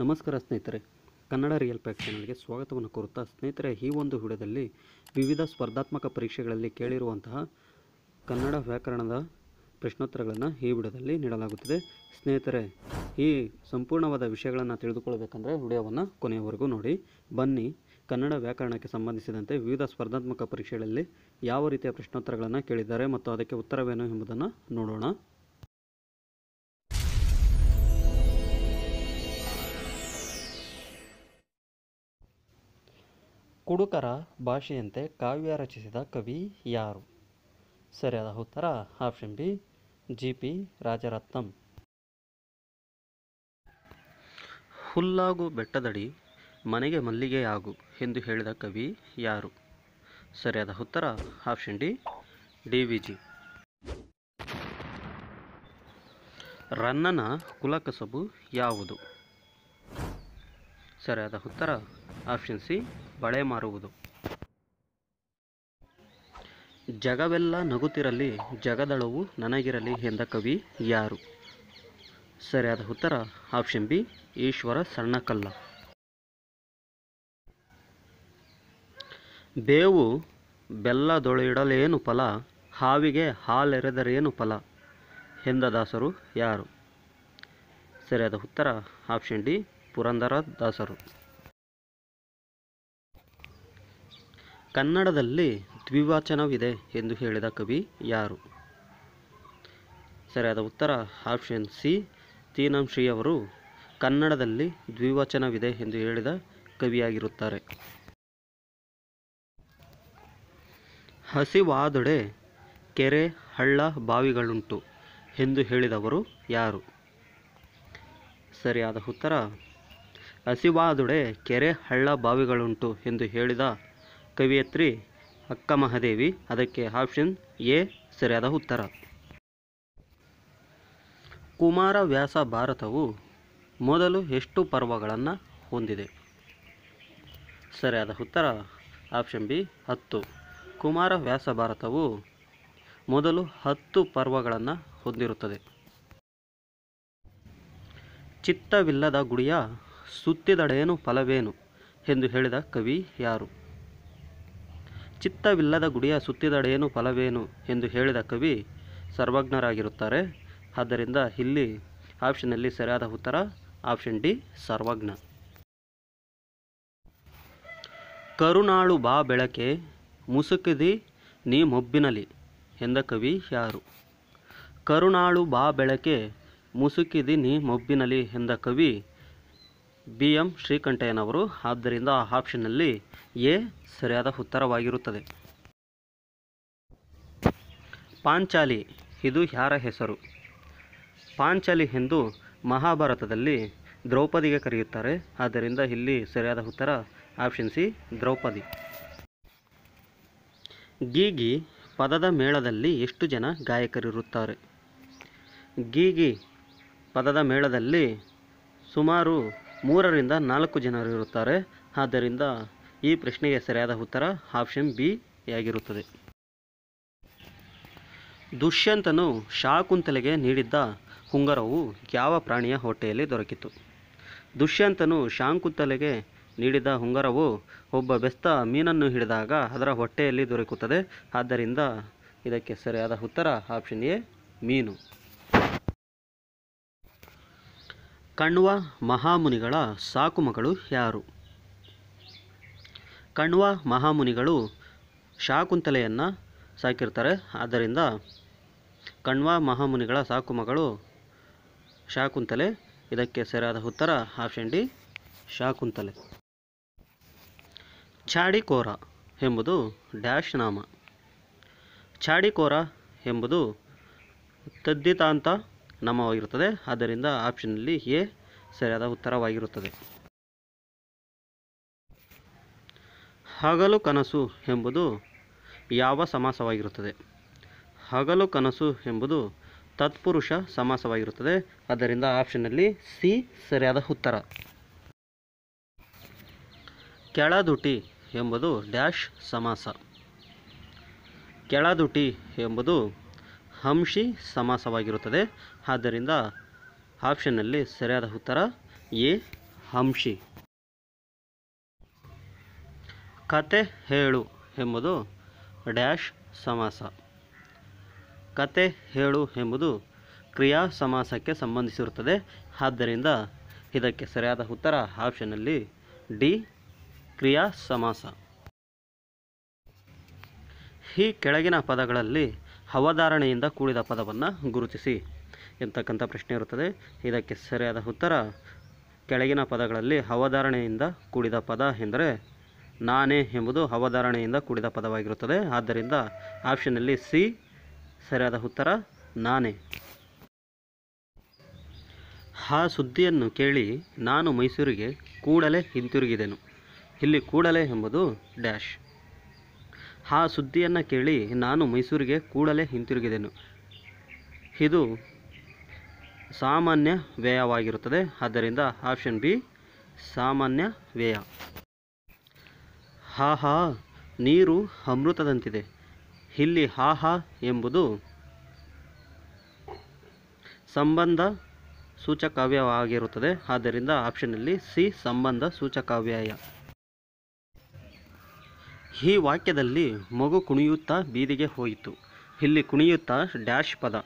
ನಮಸ್ಕಾರ ಸ್ನೇಹಿತರೆ, Kannada real pack ಚಾನಲ್ಗೆ ಸ್ವಾಗತವನ್ನು ಕೋರುತ್ತಾ ಸ್ನೇಹಿತರೆ, ಈ ಒಂದು ವಿಡಿಯೋದಲ್ಲಿ ವಿವಿಧ ಸ್ಪರ್ಧಾತ್ಮಕ ಪರೀಕ್ಷೆಗಳಲ್ಲಿ ಕೇಳಿರುವಂತಹ ಕನ್ನಡ ವ್ಯಾಕರಣದ ಪ್ರಶ್ನೋತ್ತರಗಳನ್ನು ಈ ವಿಡಿಯೋದಲ್ಲಿ ನೀಡಲಾಗುತ್ತದೆ. ಸ್ನೇಹಿತರೆ, ಈ ಸಂಪೂರ್ಣವಾದ ವಿಷಯಗಳನ್ನು ತಿಳಿದುಕೊಳ್ಳಬೇಕಂದ್ರೆ ವಿಡಿಯೋವನ್ನು ಕೊನೆಯವರೆಗೂ ನೋಡಿ. ಬನ್ನಿ, ಕನ್ನಡ ವ್ಯಾಕರಣಕ್ಕೆ ಸಂಬಂಧಿಸಿದಂತೆ ವಿವಿಧ ಸ್ಪರ್ಧಾತ್ಮಕ ಪರೀಕ್ಷೆಗಳಲ್ಲಿ ಯಾವ ರೀತಿಯ ಪ್ರಶ್ನೋತ್ತರಗಳನ್ನು ಕೇಳಿದ್ದಾರೆ ಮತ್ತು ಅದಕ್ಕೆ ಉತ್ತರವೇನು ಎಂಬುದನ್ನು ನೋಡೋಣ. ಕುಡುಕರ ಭಾಷೆಯಂತೆ ಕಾವ್ಯ ರಚಿಸಿದ ಕವಿ ಯಾರು? ಸರಿಯಾದ ಉತ್ತರ option B G P Rajaratnam. ಹುಲ್ಲಾಗು ಬೆಟ್ಟದಡಿ ಮನೆಗೆ ಮಲ್ಲಿಗೆಯಾಗು ಎಂದು ಹೇಳಿದ ಕವಿ ಯಾರು? ಸರಿಯಾದ ಉತ್ತರ option D D V G. ರನ್ನನ ಕುಲಕಸಬು ಯಾವುದು? ಸರಿಯಾದ ಉತ್ತರ ಆಪ್ಷನ್ ಸಿ ಬಳೆ ಮಾರುವುದು ಜಗವೆಲ್ಲ ನಗುತ್ತಿರಲಿ, ಜಗದಳವು ನನಗಿರಲಿ ಎಂದ ಕವಿ ಯಾರು? ಸರಿಯಾದ ಉತ್ತರ, ಆಪ್ಷನ್ ಬಿ, ಈಶ್ವರ ಸಣ್ಣಕಲ್ಲ. ಬೇವು ಬೆಲ್ಲದೊಳಿಡಲೇನು ಫಲ, ಹಾವಿಗೆ ಹಾಲೆರೆದರೇನು ಫಲ ಎಂದ ದಾಸರು ಯಾರು? ಸರಿಯಾದ ಉತ್ತರ, ಆಪ್ಷನ್ ಡಿ, ಪುರಂದರ ದಾಸರು. ಕನ್ನಡದಲ್ಲಿ ದ್ವಿವಾಚನವಿದೆ ಎಂದು ಹೇಳಿದ ಕವಿ ಯಾರು? ಸರಿಯಾದ ಉತ್ತರ ಆಪ್ಷನ್ ಸಿ ತೀನಂಶ್ರೀಯವರು ಕನ್ನಡದಲ್ಲಿ ದ್ವಿವಚನವಿದೆ ಎಂದು ಹೇಳಿದ ಕವಿಯಾಗಿರುತ್ತಾರೆ. ಹಸಿವಾದೊಡೆ ಕೆರೆ, ಹಳ್ಳ, ಬಾವಿಗಳುಂಟು ಎಂದು ಹೇಳಿದವರು ಯಾರು? ಸರಿಯಾದ ಉತ್ತರ, ಹಸಿವಾದೊಡೆ ಕೆರೆ, ಹಳ್ಳ, ಬಾವಿಗಳುಂಟು ಎಂದು ಹೇಳಿದ ಕವಿಯತ್ರಿ ಅಕ್ಕ ಮಹಾದೇವಿ. ಅದಕ್ಕೆ ಆಪ್ಷನ್ ಎ, ಸರಿಯಾದ ಉತ್ತರ. ಕುಮಾರವ್ಯಾಸ ಭಾರತವು ಮೊದಲು ಎಷ್ಟು ಪರ್ವಗಳನ್ನು ಹೊಂದಿದೆ? ಸರಿಯಾದ ಉತ್ತರ ಆಪ್ಷನ್ ಬಿ, ಹತ್ತು. ಕುಮಾರವ್ಯಾಸ ಭಾರತವು ಮೊದಲು ಹತ್ತು ಪರ್ವಗಳನ್ನು ಹೊಂದಿರುತ್ತದೆ. ಚಿತ್ತವಿಲ್ಲದ ಗುಡಿಯ ಸುತ್ತಿದಡೇನು ಫಲವೇನು? ಎಂದು ಹೇಳಿದ ಕವಿ ಯಾರು? ಚಿತ್ತವಿಲ್ಲದ ಗುಡಿಯ ಸುತ್ತಿದಡೇನು ಫಲವೇನು ಎಂದು ಹೇಳಿದ ಕವಿ ಸರ್ವಜ್ಞರಾಗಿರುತ್ತಾರೆ. ಆದ್ದರಿಂದ ಇಲ್ಲಿ ಆಪ್ಷನ್ನಲ್ಲಿ ಸರಿಯಾದ ಉತ್ತರ, ಆಪ್ಷನ್ ಡಿ, ಸರ್ವಜ್ಞ. ಕರುಣಾಳು ಬಾ ಬೆಳಕೆ, ಮುಸುಕಿದಿ ನೀ ಮೊಬ್ಬಿನಲಿ ಎಂದ ಕವಿ ಯಾರು? ಕರುಣಾಳು ಬಾ ಬೆಳಕೆ, ಮುಸುಕಿದಿ ನೀ ಮೊಬ್ಬಿನಲಿ ಎಂದ ಕವಿ ಬಿ ಎಂ ಶ್ರೀಕಂಠಯ್ಯನವರು. ಆದ್ದರಿಂದ ಆಪ್ಷನ್ನಲ್ಲಿ ಎ ಸರಿಯಾದ ಉತ್ತರವಾಗಿರುತ್ತದೆ. ಪಾಂಚಾಲಿ, ಇದು ಯಾರ ಹೆಸರು? ಪಾಂಚಾಲಿ ಎಂದು ಮಹಾಭಾರತದಲ್ಲಿ ದ್ರೌಪದಿಗೆ ಕರೆಯುತ್ತಾರೆ. ಆದ್ದರಿಂದ ಇಲ್ಲಿ ಸರಿಯಾದ ಉತ್ತರ ಆಪ್ಷನ್ ಸಿ, ದ್ರೌಪದಿ. ಗೀಗಿ ಪದದ ಮೇಳದಲ್ಲಿ ಎಷ್ಟು ಜನ ಗಾಯಕರಿರುತ್ತಾರೆ? ಗೀಗಿ ಪದದ ಮೇಳದಲ್ಲಿ ಸುಮಾರು ಮೂರರಿಂದ ನಾಲ್ಕು ಜನರಿರುತ್ತಾರೆ ಆದ್ದರಿಂದ ಈ ಪ್ರಶ್ನೆಗೆ ಸರಿಯಾದ ಉತ್ತರ ಆಪ್ಷನ್ ಬಿ ಯಾಗಿರುತ್ತದೆ. ದುಷ್ಯಂತನು ಶಾಕುಂತಲೆಗೆ ನೀಡಿದ್ದ ಉಂಗರವು ಯಾವ ಪ್ರಾಣಿಯ ಹೊಟ್ಟೆಯಲ್ಲಿ ದೊರಕಿತು? ದುಷ್ಯಂತನು ಶಾಂಕುಂತಲೆಗೆ ನೀಡಿದ ಉಂಗರವು ಒಬ್ಬ ಬೆಸ್ತ ಮೀನನ್ನು ಹಿಡಿದಾಗ ಅದರ ಹೊಟ್ಟೆಯಲ್ಲಿ ದೊರಕುತ್ತದೆ. ಆದ್ದರಿಂದ ಇದಕ್ಕೆ ಸರಿಯಾದ ಉತ್ತರ ಆಪ್ಷನ್ ಎ ಮೀನು. ಕಣ್ವ ಮಹಾಮುನಿಗಳ ಸಾಕುಮಗಳು ಯಾರು? ಕಣ್ವ ಮಹಾಮುನಿಗಳು ಶಾಕುಂತಲೆಯನ್ನು ಸಾಕಿರ್ತಾರೆ. ಆದ್ದರಿಂದ ಕಣ್ವ ಮಹಾಮುನಿಗಳ ಸಾಕುಮಗಳು ಶಾಕುಂತಲೆ. ಇದಕ್ಕೆ ಸರಿಯಾದ ಉತ್ತರ ಆಪ್ಷನ್ ಡಿ, ಶಾಕುಂತಲೆ. ಚಾಡಿಕೋರ ಎಂಬುದು ಡ್ಯಾಶ್ ನಾಮ. ಚಾಡಿಕೋರ ಎಂಬುದು ತದ್ದಿತಾಂತ ನಾಮವಾಗಿರುತ್ತದೆ. ಆದ್ದರಿಂದ ಆಪ್ಷನ್ನಲ್ಲಿ ಎ ಸರಿಯಾದ ಉತ್ತರವಾಗಿರುತ್ತದೆ. ಹಗಲು ಕನಸು ಎಂಬುದು ಯಾವ ಸಮಾಸವಾಗಿರುತ್ತದೆ? ಹಗಲು ಕನಸು ಎಂಬುದು ತತ್ಪುರುಷ ಸಮಾಸವಾಗಿರುತ್ತದೆ. ಆದ್ದರಿಂದ ಆಪ್ಷನ್ನಲ್ಲಿ ಸಿ ಸರಿಯಾದ ಉತ್ತರ. ಕೆಳದುಟಿ ಎಂಬುದು ಡ್ಯಾಶ್ ಸಮಾಸ. ಕೆಳದುಟಿ ಎಂಬುದು ಹಂಶಿ ಸಮಾಸವಾಗಿರುತ್ತದೆ. ಆದ್ದರಿಂದ ಆಪ್ಷನ್ನಲ್ಲಿ ಸರಿಯಾದ ಉತ್ತರ ಎ, ಹಂಶಿ. ಕತೆ ಹೇಳು ಎಂಬುದು ಡ್ಯಾಶ್ ಸಮಾಸ. ಕತೆ ಹೇಳು ಎಂಬುದು ಕ್ರಿಯಾ ಸಮಾಸಕ್ಕೆ ಸಂಬಂಧಿಸಿರುತ್ತದೆ. ಆದ್ದರಿಂದ ಇದಕ್ಕೆ ಸರಿಯಾದ ಉತ್ತರ ಆಪ್ಷನ್ನಲ್ಲಿ ಡಿ, ಕ್ರಿಯಾ ಸಮಾಸ. ಈ ಕೆಳಗಿನ ಪದಗಳಲ್ಲಿ ಅವಧಾರಣೆಯಿಂದ ಕೂಡಿದ ಪದವನ್ನು ಗುರುತಿಸಿ. ಎಂತಕ್ಕಂಥ ಪ್ರಶ್ನೆ ಇರುತ್ತದೆ? ಇದಕ್ಕೆ ಸರಿಯಾದ ಉತ್ತರ, ಕೆಳಗಿನ ಪದಗಳಲ್ಲಿ ಅವಧಾರಣೆಯಿಂದ ಕೂಡಿದ ಪದ ಎಂದರೆ ನಾನೇ ಎಂಬುದು ಅವಧಾರಣೆಯಿಂದ ಕೂಡಿದ ಪದವಾಗಿರುತ್ತದೆ. ಆದ್ದರಿಂದ ಆಪ್ಷನ್ನಲ್ಲಿ ಸಿ, ಸರಿಯಾದ ಉತ್ತರ ನಾನೇ. ಆ ಸುದ್ದಿಯನ್ನು ಕೇಳಿ ನಾನು ಮೈಸೂರಿಗೆ ಕೂಡಲೇ ಹಿಂತಿರುಗಿದೆನು. ಇಲ್ಲಿ ಕೂಡಲೇ ಎಂಬುದು ಡ್ಯಾಶ್. ಆ ಸುದ್ದಿಯನ್ನು ಕೇಳಿ ನಾನು ಮೈಸೂರಿಗೆ ಕೂಡಲೇ ಹಿಂತಿರುಗಿದೆನು. ಇದು ಸಾಮಾನ್ಯ ವ್ಯಯವಾಗಿರುತ್ತದೆ. ಆದ್ದರಿಂದ ಆಪ್ಷನ್ ಬಿ ಸಾಮಾನ್ಯ ವ್ಯಯ. ಹಾಹಾ, ನೀರು ಅಮೃತದಂತಿದೆ. ಇಲ್ಲಿ ಹಾಹಾ ಎಂಬುದು ಸಂಬಂಧ ಸೂಚಕಾವ್ಯವಾಗಿರುತ್ತದೆ ಆದ್ದರಿಂದ ಆಪ್ಷನ್ನಲ್ಲಿ ಸಿ ಸಂಬಂಧ ಸೂಚಕಾವ್ಯಯ. ಈ ವಾಕ್ಯದಲ್ಲಿ ಮಗು ಕುಣಿಯುತ್ತಾ ಬೀದಿಗೆ ಹೋಯಿತು. ಇಲ್ಲಿ ಕುಣಿಯುತ್ತಾ ಡ್ಯಾಶ್ ಪದ.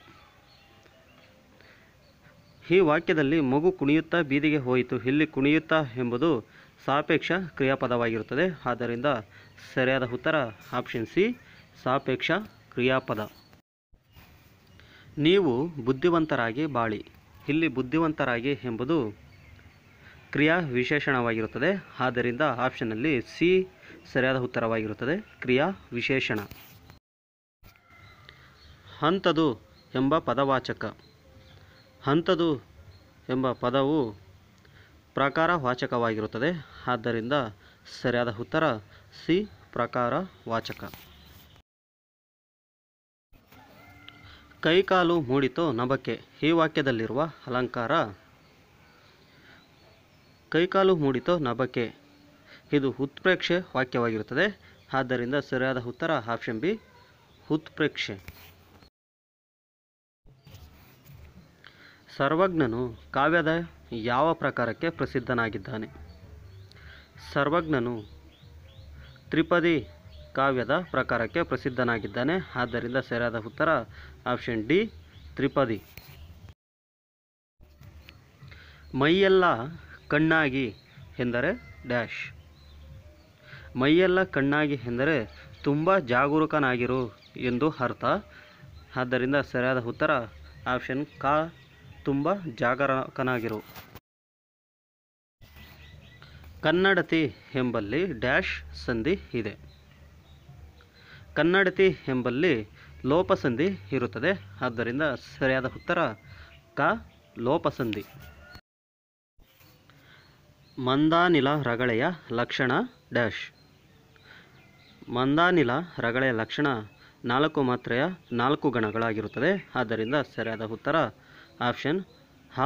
ಈ ವಾಕ್ಯದಲ್ಲಿ ಮಗು ಕುಣಿಯುತ್ತಾ ಬೀದಿಗೆ ಹೋಯಿತು, ಇಲ್ಲಿ ಕುಣಿಯುತ್ತಾ ಎಂಬುದು ಸಾಪೇಕ್ಷ ಕ್ರಿಯಾಪದವಾಗಿರುತ್ತದೆ. ಆದ್ದರಿಂದ ಸರಿಯಾದ ಉತ್ತರ ಆಪ್ಷನ್ ಸಿ, ಸಾಪೇಕ್ಷ ಕ್ರಿಯಾಪದ. ನೀವು ಬುದ್ಧಿವಂತರಾಗಿ ಬಾಳಿ. ಇಲ್ಲಿ ಬುದ್ಧಿವಂತರಾಗಿ ಎಂಬುದು ಕ್ರಿಯಾ ವಿಶೇಷಣವಾಗಿರುತ್ತದೆ ಆದ್ದರಿಂದ ಆಪ್ಷನ್ನಲ್ಲಿ ಸಿ ಸರಿಯಾದ ಉತ್ತರವಾಗಿರುತ್ತದೆ. ಕ್ರಿಯಾ ವಿಶೇಷಣ ಹಂತದು ಎಂಬ ಪದವಾಚಕ. ಹಂತದು ಎಂಬ ಪದವು ಪ್ರಕಾರವಾಚಕವಾಗಿರುತ್ತದೆ ಆದ್ದರಿಂದ ಸರಿಯಾದ ಉತ್ತರ ಸಿ ಪ್ರಕಾರವಾಚಕ ಕೈಕಾಲು ಮೂಡಿತೋ ನಬಕೆ ಈ ವಾಕ್ಯದಲ್ಲಿರುವ ಅಲಂಕಾರ. ಕೈಕಾಲು ಮೂಡಿತೋ ನಬಕೆ ಇದು ಉತ್ಪ್ರೇಕ್ಷೆ ವಾಕ್ಯವಾಗಿರುತ್ತದೆ. ಆದ್ದರಿಂದ ಸರಿಯಾದ ಉತ್ತರ ಆಪ್ಷನ್ ಬಿ, ಉತ್ಪ್ರೇಕ್ಷೆ. ಸರ್ವಜ್ಞನು ಕಾವ್ಯದ ಯಾವ ಪ್ರಕಾರಕ್ಕೆ ಪ್ರಸಿದ್ಧನಾಗಿದ್ದಾನೆ? ಸರ್ವಜ್ಞನು ತ್ರಿಪದಿ ಕಾವ್ಯದ ಪ್ರಕಾರಕ್ಕೆ ಪ್ರಸಿದ್ಧನಾಗಿದ್ದಾನೆ. ಆದ್ದರಿಂದ ಸರಿಯಾದ ಉತ್ತರ ಆಪ್ಷನ್ ಡಿ, ತ್ರಿಪದಿ. ಮೈಯೆಲ್ಲ ಕಣ್ಣಾಗಿ ಎಂದರೆ ಡ್ಯಾಶ್. ಮೈಯೆಲ್ಲ ಕಣ್ಣಾಗಿ ಎಂದರೆ ತುಂಬ ಜಾಗರೂಕನಾಗಿರು ಎಂದು ಅರ್ಥ. ಆದ್ದರಿಂದ ಸರಿಯಾದ ಉತ್ತರ ಆಪ್ಷನ್ ಕಾ ತುಂಬ ಜಾಗರಕನಾಗಿರು. ಕನ್ನಡತಿ ಎಂಬಲ್ಲಿ ಡ್ಯಾಶ್ ಸಂಧಿ ಇದೆ. ಕನ್ನಡತಿ ಎಂಬಲ್ಲಿ ಲೋಪಸಂಧಿ ಇರುತ್ತದೆ. ಆದ್ದರಿಂದ ಸರಿಯಾದ ಉತ್ತರ ಕ ಲೋಪಸಂಧಿ ಮಂದಾನಿಲ ರಗಳೆಯ ಲಕ್ಷಣ ಡ್ಯಾಶ್. ಮಂದಾನಿಲ ರಗಳೆಯ ಲಕ್ಷಣ ನಾಲ್ಕು ಮಾತ್ರೆಯ ನಾಲ್ಕು ಗಣಗಳಾಗಿರುತ್ತದೆ. ಆದ್ದರಿಂದ ಸರಿಯಾದ ಉತ್ತರ ಆಪ್ಷನ್ ಹ,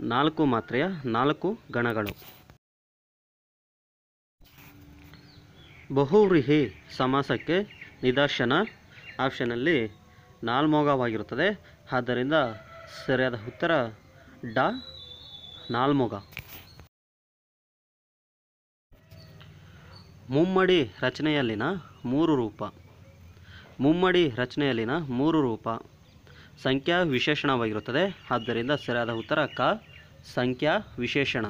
ನಾಲ್ಕು ಮಾತ್ರೆಯ ನಾಲ್ಕು ಗಣಗಳು. ಬಹುವ್ರೀಹಿ ಸಮಾಸಕ್ಕೆ ನಿದರ್ಶನ. ಆಪ್ಷನಲ್ಲಿ ನಾಲ್ಮೊಗವಾಗಿರುತ್ತದೆ. ಆದ್ದರಿಂದ ಸರಿಯಾದ ಉತ್ತರ ಡ, ನಾಲ್ಮೊಗ. ಮುಮ್ಮಡಿ ರಚನೆಯಲ್ಲಿನ ಮೂರು ರೂಪ. ಮುಮ್ಮಡಿ ರಚನೆಯಲ್ಲಿನ ಮೂರು ರೂಪ. ಸಂಖ್ಯಾ ವಿಶೇಷಣವಾಗಿರುತ್ತದೆ. ಆದ್ದರಿಂದ ಸರಿಯಾದ ಉತ್ತರ ಕ, ಸಂಖ್ಯಾ ವಿಶೇಷಣ.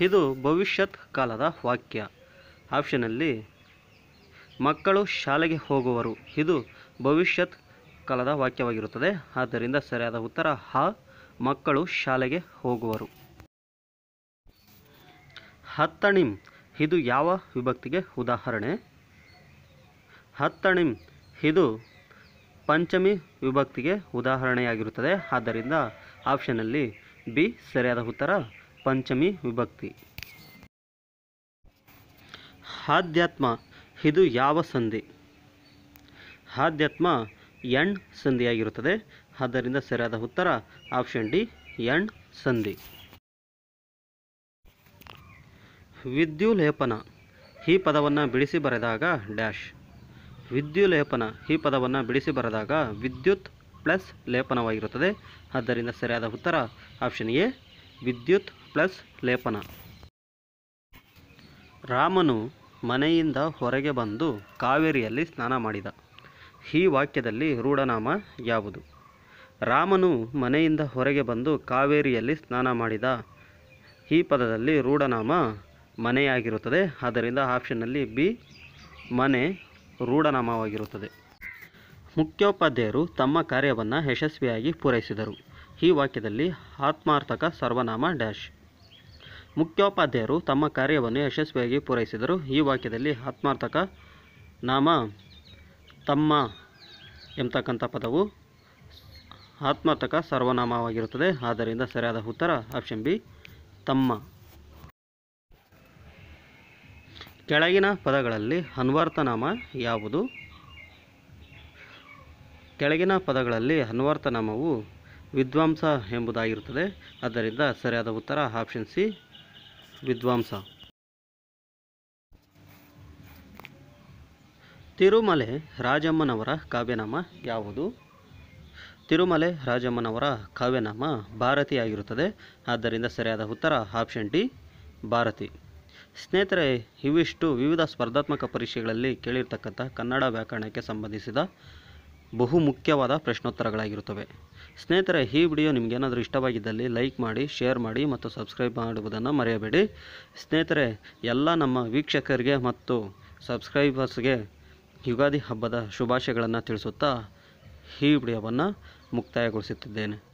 ಇದು ಭವಿಷ್ಯತ್ ಕಾಲದ ವಾಕ್ಯ. ಆಪ್ಷನಲ್ಲಿ ಮಕ್ಕಳು ಶಾಲೆಗೆ ಹೋಗುವರು. ಇದು ಭವಿಷ್ಯತ್ ಕಾಲದ ವಾಕ್ಯವಾಗಿರುತ್ತದೆ. ಆದ್ದರಿಂದ ಸರಿಯಾದ ಉತ್ತರ ಹ, ಮಕ್ಕಳು ಶಾಲೆಗೆ ಹೋಗುವರು. ಹತ್ತಣಿಂ. ಇದು ಯಾವ ವಿಭಕ್ತಿಗೆ ಉದಾಹರಣೆ? ಹತ್ತಣಿಂ. ಇದು ಪಂಚಮಿ ವಿಭಕ್ತಿಗೆ ಉದಾಹರಣೆಯಾಗಿರುತ್ತದೆ. ಆದ್ದರಿಂದ ಆಪ್ಷನ್ನಲ್ಲಿ ಬಿ ಸರಿಯಾದ ಉತ್ತರ ಪಂಚಮಿ ವಿಭಕ್ತಿ. ಆಧ್ಯಾತ್ಮ ಇದು ಯಾವ ಸಂಧಿ? ಆಧ್ಯಾತ್ಮ ಎಣ್ ಸಂಧಿಯಾಗಿರುತ್ತದೆ. ಆದ್ದರಿಂದ ಸರಿಯಾದ ಉತ್ತರ ಆಪ್ಷನ್ ಡಿ ಎಣ್ ಸಂಧಿ. ವಿದ್ಯುಲೇಪನ, ಈ ಪದವನ್ನು ಬಿಡಿಸಿ ಬರೆದಾಗ ಡ್ಯಾಶ್ ವಿದ್ಯುಲೇಪನ ಈ ಪದವನ್ನು ಬಿಡಿಸಿ ಬರೆದಾಗ ವಿದ್ಯುತ್ ಪ್ಲಸ್ ಲೇಪನವಾಗಿರುತ್ತದೆ. ಆದ್ದರಿಂದ ಸರಿಯಾದ ಉತ್ತರ ಆಪ್ಷನ್ ಎ, ವಿದ್ಯುತ್ ಪ್ಲಸ್ ಲೇಪನ. ರಾಮನು ಮನೆಯಿಂದ ಹೊರಗೆ ಬಂದು ಕಾವೇರಿಯಲ್ಲಿ ಸ್ನಾನ ಮಾಡಿದ. ಈ ವಾಕ್ಯದಲ್ಲಿ ರೂಢನಾಮ ಯಾವುದು? ರಾಮನು ಮನೆಯಿಂದ ಹೊರಗೆ ಬಂದು ಕಾವೇರಿಯಲ್ಲಿ ಸ್ನಾನ ಮಾಡಿದ. ಈ ಪದದಲ್ಲಿ ರೂಢನಾಮ ಮನೆಯಾಗಿರುತ್ತದೆ. ಆದ್ದರಿಂದ ಆಪ್ಷನ್ನಲ್ಲಿ ಬಿ, ಮನೆ ರೂಢನಾಮವಾಗಿರುತ್ತದೆ. ಮುಖ್ಯೋಪಾಧ್ಯಾಯರು ತಮ್ಮ ಕಾರ್ಯವನ್ನು ಯಶಸ್ವಿಯಾಗಿ ಪೂರೈಸಿದರು. ಈ ವಾಕ್ಯದಲ್ಲಿ ಆತ್ಮಾರ್ಥಕ ಸರ್ವನಾಮ ಡ್ಯಾಶ್. ಮುಖ್ಯೋಪಾಧ್ಯಾಯರು ತಮ್ಮ ಕಾರ್ಯವನ್ನು ಯಶಸ್ವಿಯಾಗಿ ಪೂರೈಸಿದರು. ಈ ವಾಕ್ಯದಲ್ಲಿ ಆತ್ಮಾರ್ಥಕ ನಾಮ, ತಮ್ಮ ಎಂಬತಕ್ಕಂಥ ಪದವು ಆತ್ಮಾರ್ಥಕ ಸರ್ವನಾಮವಾಗಿರುತ್ತದೆ. ಆದ್ದರಿಂದ ಸರಿಯಾದ ಉತ್ತರ ಆಪ್ಷನ್ ಬಿ, ತಮ್ಮ. ಕೆಳಗಿನ ಪದಗಳಲ್ಲಿ ಅನ್ವರ್ಥನಾಮ ಯಾವುದು? ಕೆಳಗಿನ ಪದಗಳಲ್ಲಿ ಅನ್ವರ್ಥನಾಮವು ವಿದ್ವಾಂಸ ಎಂಬುದಾಗಿರುತ್ತದೆ. ಆದ್ದರಿಂದ ಸರಿಯಾದ ಉತ್ತರ ಆಪ್ಷನ್ ಸಿ, ವಿದ್ವಾಂಸ. ತಿರುಮಲೆ ರಾಜಮ್ಮನವರ ಕಾವ್ಯನಾಮ ಯಾವುದು? ತಿರುಮಲೆ ರಾಜಮ್ಮನವರ ಕಾವ್ಯನಾಮ ಭಾರತಿ ಆಗಿರುತ್ತದೆ. ಆದ್ದರಿಂದ ಸರಿಯಾದ ಉತ್ತರ ಆಪ್ಷನ್ ಡಿ, ಭಾರತಿ. ಸ್ನೇಹಿತರೆ, ಇವಿಷ್ಟು ವಿವಿಧ ಸ್ಪರ್ಧಾತ್ಮಕ ಪರೀಕ್ಷೆಗಳಲ್ಲಿ ಕೇಳಿರ್ತಕ್ಕಂಥ ಕನ್ನಡ ವ್ಯಾಕರಣಕ್ಕೆ ಸಂಬಂಧಿಸಿದ ಬಹು ಮುಖ್ಯವಾದ ಪ್ರಶ್ನೋತ್ತರಗಳಾಗಿರುತ್ತವೆ. ಸ್ನೇಹಿತರೆ, ಈ ವಿಡಿಯೋ ನಿಮಗೇನಾದರೂ ಇಷ್ಟವಾಗಿದ್ದಲ್ಲಿ ಲೈಕ್ ಮಾಡಿ, ಶೇರ್ ಮಾಡಿ ಮತ್ತು ಸಬ್ಸ್ಕ್ರೈಬ್ ಮಾಡುವುದನ್ನು ಮರೆಯಬೇಡಿ. ಸ್ನೇಹಿತರೆ, ಎಲ್ಲ ನಮ್ಮ ವೀಕ್ಷಕರಿಗೆ ಮತ್ತು ಸಬ್ಸ್ಕ್ರೈಬರ್ಸ್ಗೆ ಯುಗಾದಿ ಹಬ್ಬದ ಶುಭಾಶಯಗಳನ್ನು ತಿಳಿಸುತ್ತಾ ಈ ವಿಡಿಯೋವನ್ನು ಮುಕ್ತಾಯಗೊಳಿಸುತ್ತಿದ್ದೇನೆ.